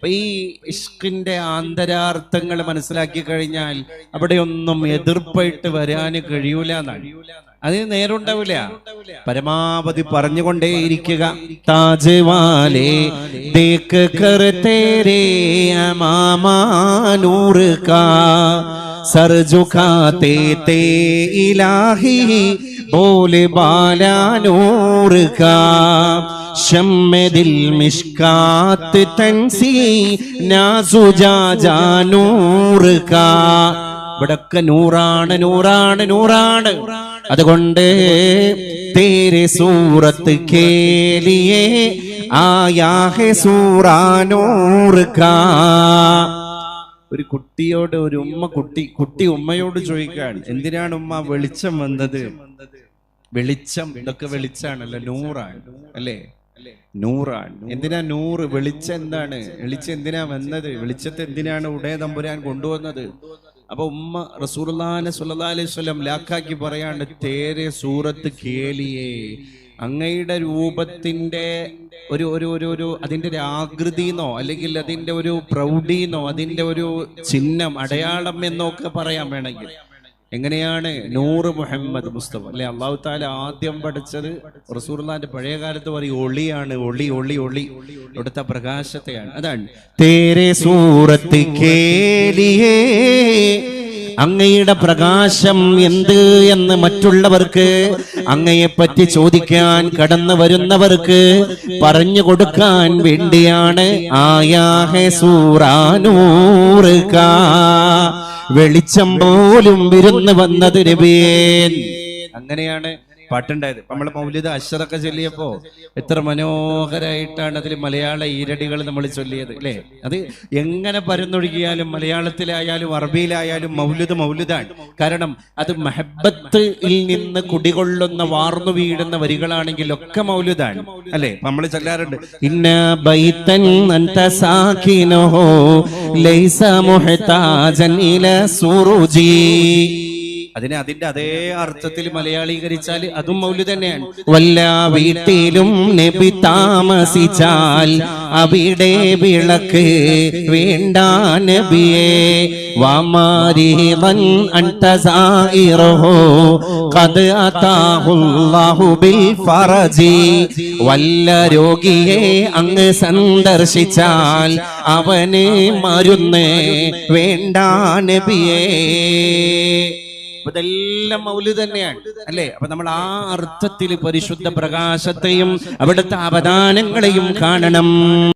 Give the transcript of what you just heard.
അപ്പൊ ഈ ഇഷ്കിന്റെ ആന്തരാർത്ഥങ്ങൾ മനസ്സിലാക്കി കഴിഞ്ഞാൽ അവിടെ ഒന്നും എതിർപ്പായിട്ട് വരാന് കഴിയൂല എന്നാണ്. അത് നേരുണ്ടാവില്ല. പരമാവധി പറഞ്ഞുകൊണ്ടേയിരിക്കുക. താജ്വാലേ ദേക്ക് കാ തേ ഇലാഹി ബോലെ ബാലാനൂറ് കാ شمدل مشکات تنسی نازو جا جا نور کا ഇവിടൊക്കെ നൂറാണ് നൂറാണ് നൂറാണ്. അതുകൊണ്ട് തേരെ സൂറത്ത് കേലിയേ ആയാഹെ സൂറാനൂർക്കാ ഒരു കുട്ടിയോട് ഒരു ഉമ്മ കുട്ടി കുട്ടി ഉമ്മയോട് ചോദിക്കാൻ എന്തിനാണ് ഉമ്മ വെളിച്ചം വന്നത്? വെളിച്ചം ഇതൊക്കെ വെളിച്ചാണല്ലോ നൂറാണ് അല്ലേ? നൂറാണ് എന്തിനാ നൂറ്? വെളിച്ചം എന്താണ്? വെളിച്ചം എന്തിനാ വന്നത്? വെളിച്ചത്തെ എന്തിനാണ് ഉടയ തമ്പുരാൻ കൊണ്ടുവന്നത്? അപ്പൊ ഉമ്മ റസൂർലാനെ സുല്ലാ അലൈഹി സ്വലം ലാക്കാക്കി പറയാണ്ട് തേരെ സൂറത്ത് കേലിയേ അങ്ങയുടെ രൂപത്തിന്റെ ഒരു ഒരു ഒരു ഒരു അതിന്റെ ഒരു ആകൃതിന്നോ അല്ലെങ്കിൽ അതിന്റെ ഒരു പ്രൗഢിന്നോ അതിന്റെ ഒരു ചിഹ്നം അടയാളം എന്നൊക്കെ പറയാൻ വേണമെങ്കിൽ. എങ്ങനെയാണ് നൂറ് മുഹമ്മദ് മുസ്തഫ? അല്ലെ അള്ളാഹു താല ആദ്യം പഠിച്ചത് റസൂർലാന്റെ പഴയ കാലത്ത് പറയും ഒളിയാണ് ഒളി ഒളി ഒളി. ഇവിടുത്തെ പ്രകാശത്തെയാണ്. അതാണ്. തേരെ സൂറത്ത് കേലിയേ അങ്ങയുടെ പ്രകാശം എന്ത് എന്ന് മറ്റുള്ളവർക്ക് അങ്ങയെ പറ്റി ചോദിക്കാൻ കടന്നു വരുന്നവർക്ക് പറഞ്ഞു കൊടുക്കാൻ വേണ്ടിയാണ് ആയാഹെ സൂറാനൂറ് കാ. വെളിച്ചം പോലും വിരുന്ന് വന്നത് നബിയേൻ അങ്ങനെയാണ് പാട്ടുണ്ടായത്. നമ്മൾ മൗലിത അശ്വറൊക്കെ ചൊല്ലിയപ്പോ എത്ര മനോഹരായിട്ടാണ് അതിൽ മലയാള ഈരടികൾ നമ്മൾ ചൊല്ലിയത് അല്ലേ? അത് എങ്ങനെ പരന്നൊഴുകിയാലും മലയാളത്തിലായാലും അറബിയിലായാലും മൗലിദ് മൗലിതാണ് കാരണം അത് മെഹബത്തിൽ നിന്ന് കുടികൊള്ളുന്ന വാർന്നു വീഴുന്ന വരികളാണെങ്കിൽ ഒക്കെ മൗലിതാണ് അല്ലേ? നമ്മൾ ചൊല്ലാറുണ്ട്. ഇന്ന ബൈത്തൻ ലൈസ മുഹ്താജൻ ഇല സുറുജി. അതിനെ അതിന്റെ അതേ അർത്ഥത്തിൽ മലയാളീകരിച്ചാൽ അതും മൗലി തന്നെയാണ്. വല്ല വീട്ടിലും നബി താമസിച്ചാൽ അവിടെ വിളക്ക് വേണ്ട നബിയെ. വമാരിവൻ അൻത സായിറഹു ഖദ് അതാഹുല്ലാഹു ബിൽ ഫറജി വല്ല രോഗിയെ അങ്ങ് സന്ദർശിച്ചാൽ അവന് മരുന്ന് വേണ്ട നബിയേ. അപ്പൊ ഇതെല്ലാം മൗലി തന്നെയാണ് അല്ലേ? അപ്പൊ നമ്മൾ ആ അർത്ഥത്തിൽ പരിശുദ്ധ പ്രകാശത്തെയും അവിടുത്തെ അവദാനങ്ങളെയും കാണണം.